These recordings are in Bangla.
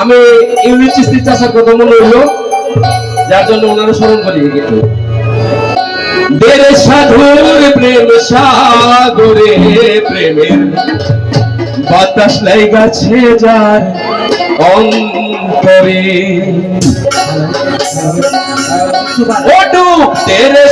আমি ইউনিট চিস্তি চাষার কথা মনে যার জন্য স্মরণ করি কিন্তু সাধুর প্রেম, সাগরে প্রেমের বাতাস লাই গাছে যার অন্তরে। ওটু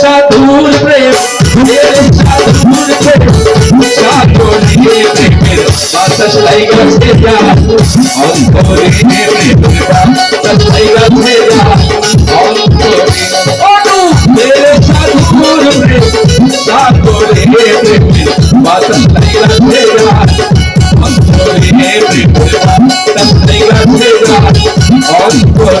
সাধুর প্রেম বাতাস লাই গাছে যার অন্তরে প্রেমের বাতাস লাই গাছে যার অন্তরে ওটু তেরে সাধুর প্রেম সাগরে প্রেমের বাতাস লাই গাছে যার অন্তরে প্রেমের বাতাস লাই গাছে যার অন্তরে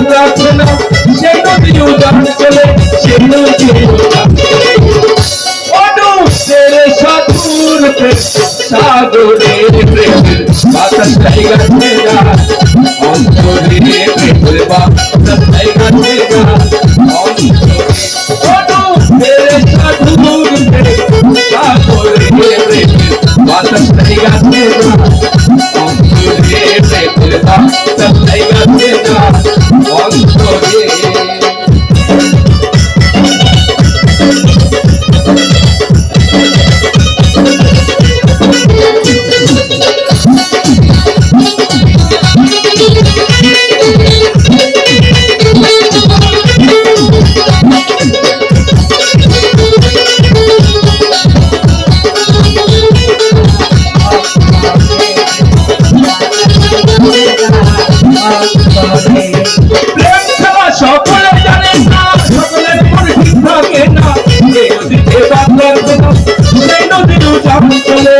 বাংলা না সেই নদীও জান চলে সেই নদীও জান চলে অনু তেরে সাধুর প্রেম সাগরে প্রেম বাতাস তাই গাছে যা অন্তরে প্রেমের বাতাস তাই গাছে যা প্রেম খেলা সকলে জানে না সকলে ঠিক থাকে না এই নদীতে বাংলার কোনো সেই নদীরও চাপ চলে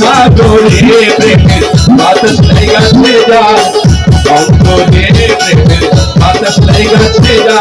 সাগরে প্রেমের বাতাস লাই গাছে যা অন্তরে প্রেমের বাতাস লাই যা।